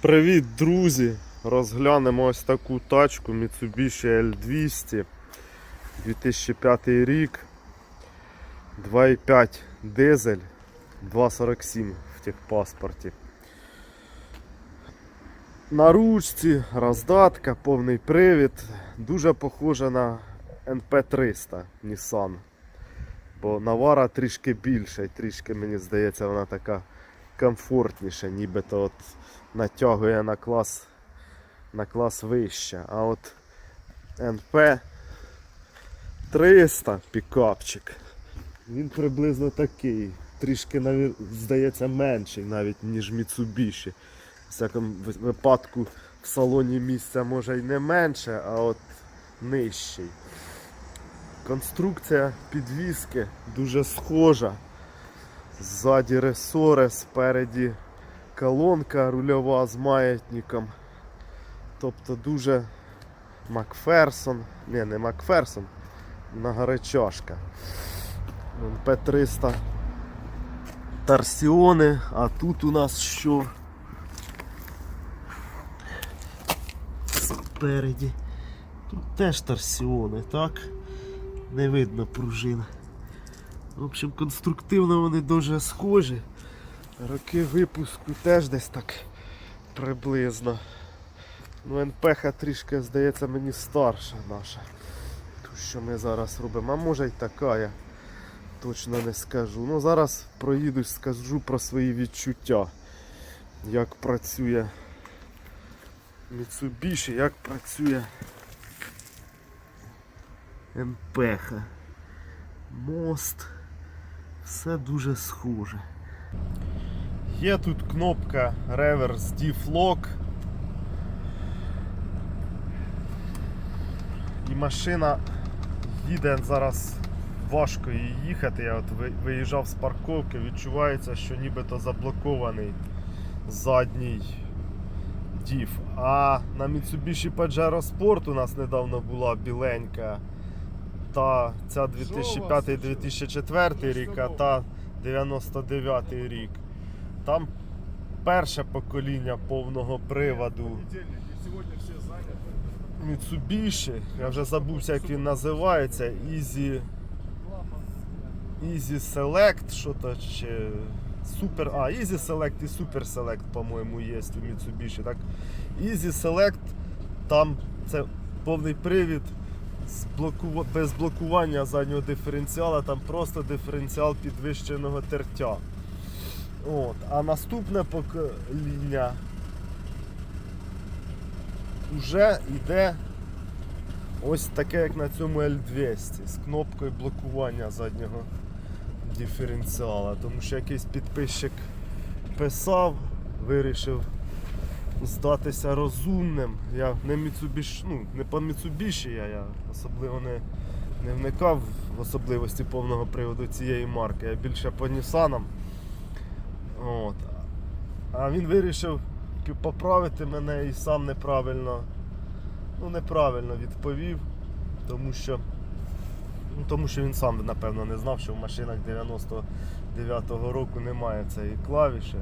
Привіт, друзі! Розглянемо ось таку тачку Mitsubishi L200 2005 рік. 2,5 дизель, 2,47 в техпаспорті. На ручці, роздатка, повний привід. Дуже похожа на NP300 Nissan. Бо Навара трішки більша і трішки, мені здається, вона така комфортніша, нібито от натягує на клас, на клас вище. А от НП 300 пікапчик. Він приблизно такий. Трішки здається менший навіть, ніж Mitsubishi. В всякому випадку в салоні місця може й не менше, а от нижчий. Конструкція підвіски дуже схожа. Ззаді ресори, спереді колонка рульова з маятником. Тобто дуже Макферсон. Не, не Макферсон, многоречашка. П300 торсіони, а тут у нас що? Спереді. Тут теж торсіони, так? Не видно пружин. В общем, конструктивно вони дуже схожі. Роки випуску теж десь так приблизно. Ну, НПХ трішки, здається, мені старша наша. Ту, що ми зараз робимо. А може й така, я точно не скажу. Ну зараз проїдусь, скажу про свої відчуття. Як працює Mitsubishi, як працює НПХ. Мост. Все дуже схоже. Є тут кнопка Reverse Diff Lock. І машина їде зараз важко їй їхати. Я от виїжджав з парковки, відчувається, що нібито заблокований задній діф. А на Mitsubishi Pajero Sport у нас недавно була біленька. Та ця 2005-2004 рік, а та 99 рік. Там перше покоління повного приводу Mitsubishi. Я вже забувся, як він називається. Easy, Easy Select, що то чи Super. А, Easy Select і Super Select, по-моєму, є у Mitsubishi. Так? Easy Select, там це повний привід блоку... без блокування заднього диференціала, там просто диференціал підвищеного тертя. От. А наступне покоління вже йде ось таке, як на цьому L200 з кнопкою блокування заднього диференціала. Тому що якийсь підписчик писав, вирішив здатися розумним. Я не Mitsubishi, ну, не по Mitsubishi я, я особливо не, не вникав в особливості повного приводу цієї марки, я більше по Nissan. От. А він вирішив поправити мене і сам неправильно, ну неправильно відповів, тому що, ну, тому що він сам напевно не знав, що в машинах 99-го року немає цієї клавіші.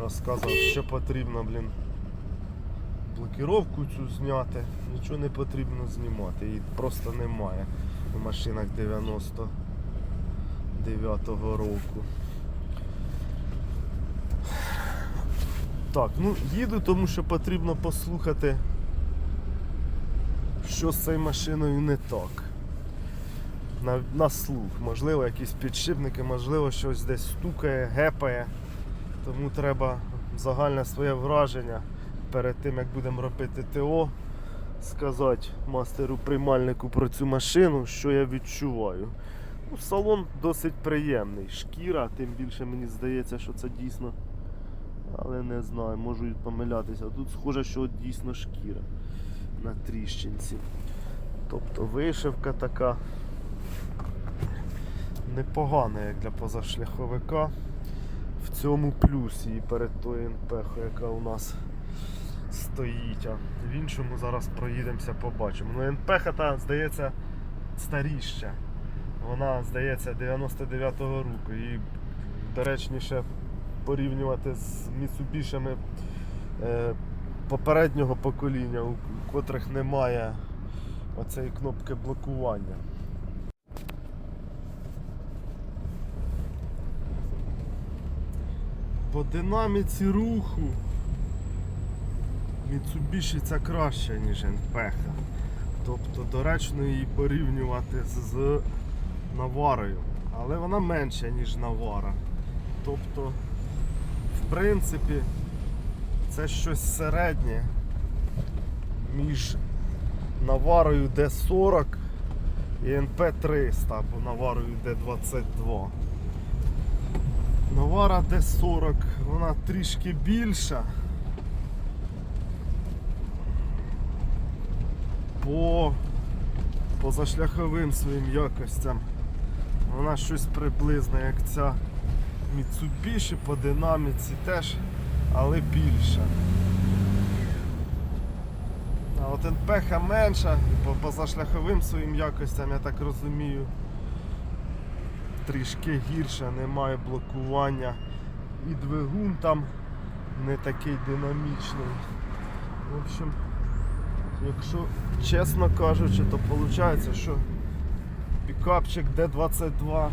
Розказував, що потрібно, блін, блокіровку цю зняти, нічого не потрібно знімати, її просто немає в машинах 99-го року. Так, ну їду, тому що потрібно послухати, що з цією машиною не так. На, на слух. Можливо, якісь підшипники, можливо, щось десь стукає, гепає. Тому треба загальне своє враження перед тим, як будемо робити ТО, сказати мастеру приймальнику про цю машину, що я відчуваю. Ну, салон досить приємний. Шкіра, тим більше мені здається, що це дійсно але не знаю, можу і помилятися. Тут схоже, що дійсно шкіра на тріщинці. Тобто вишивка така непогана, як для позашляховика. В цьому плюс і перед тою НПХ, яка у нас стоїть. А в іншому зараз проїдемося, побачимо. Ну НПХ здається, старіща. Вона, здається, 99-го року. І доречніше порівнювати з Міцубішами е, попереднього покоління, у котрих немає оцієї кнопки блокування. По динаміці руху Mitsubishi ця краще, ніж NPH. Тобто доречно її порівнювати з, з Наварою. Але вона менша, ніж Навара. Тобто, в принципі, це щось середнє між Наварою D40 і NP300 або Наварою D22. Навара D40, вона трішки більша. По позашляховим своїм якостям. Вона щось приблизне, як ця Mitsubishi по динаміці теж, але більша. А от НПХ менша, і по позашляховим своїм якостям, я так розумію, трішки гірше, немає блокування. І двигун там не такий динамічний. В общем, якщо чесно кажучи, то виходить, що пікапчик D22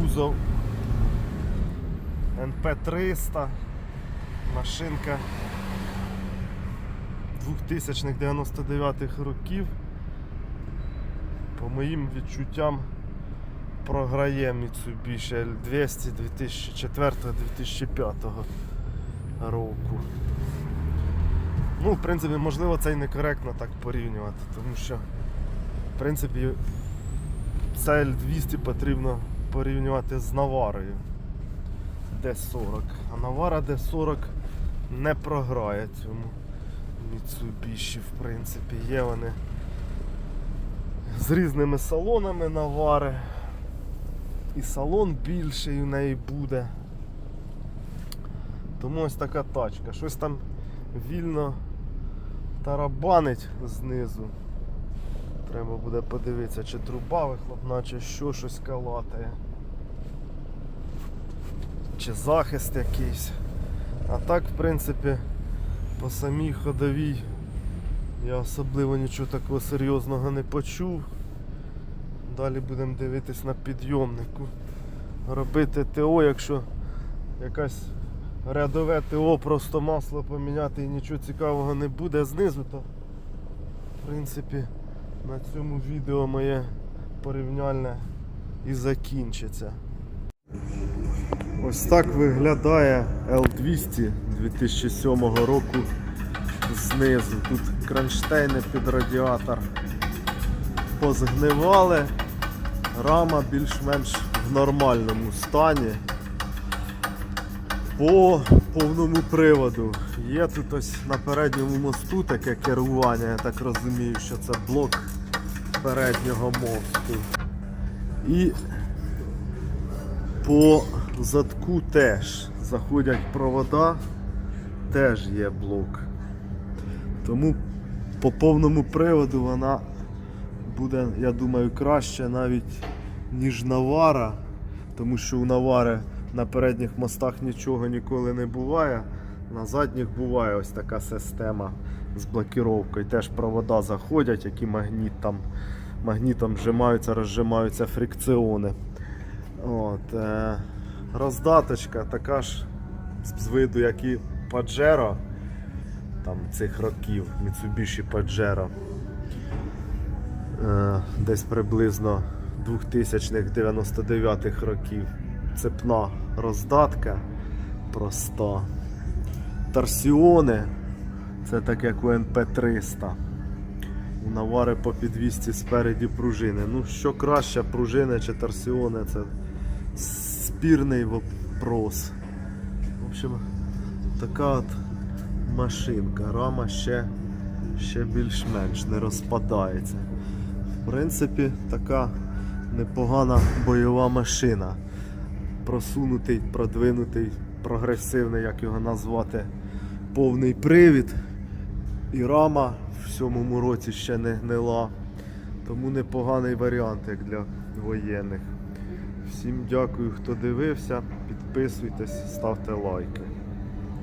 кузов NP300 машинка 2000-99 років по моїм відчуттям програє Mitsubishi L200 2004-2005 року. Ну, в принципі, можливо, це і некоректно так порівнювати, тому що, в принципі, це L200 потрібно порівнювати з Наварою D40. А Навара D40 не програє цьому Mitsubishi, в принципі, є вони з різними салонами Навари. І салон більший у неї буде. Тому ось така тачка. Щось там вільно тарабанить знизу. Треба буде подивитися, чи труба вихлопна, чи що щось калатає. Чи захист якийсь. А так, в принципі, по самій ходовій я особливо нічого такого серйозного не почув. Далі будемо дивитись на підйомнику. Робити ТО, якщо якась рядове ТО, просто масло поміняти і нічого цікавого не буде знизу, то в принципі на цьому відео моє порівняльне і закінчиться. Ось так виглядає L200 2007 року знизу. Тут кронштейни під радіатор позгнивали, рама більш-менш в нормальному стані. По повному приводу. Є тут ось на передньому мосту таке керування, я так розумію, що це блок переднього мосту. І по задку теж заходять провода, теж є блок. Тому по повному приводу вона буде, я думаю, краще навіть ніж Навара, тому що у Навари на передніх мостах нічого ніколи не буває. На задніх буває ось така система з блокіровкою. Теж провода заходять, які магніт там, магнітом вжимаються, розжимаються фрикціони. От, е, роздаточка така ж з виду, як і Pajero там, цих років, Mitsubishi Pajero. Е, десь приблизно 2000-99 років. Цепна роздатка проста. Торсіони, це так як у НП300. У навари по підвісті спереді пружини. Ну, що краще, пружини чи торсіони, це спірний вопрос. В общем, така от машинка. Рама ще, ще більш-менш не розпадається. В принципі, така непогана бойова машина. Просунутий, продвинутий, прогресивний, як його назвати, повний привід. І рама в сьомому році ще не гнила. Тому непоганий варіант як для воєнних. Всім дякую, хто дивився. Підписуйтесь, ставте лайки.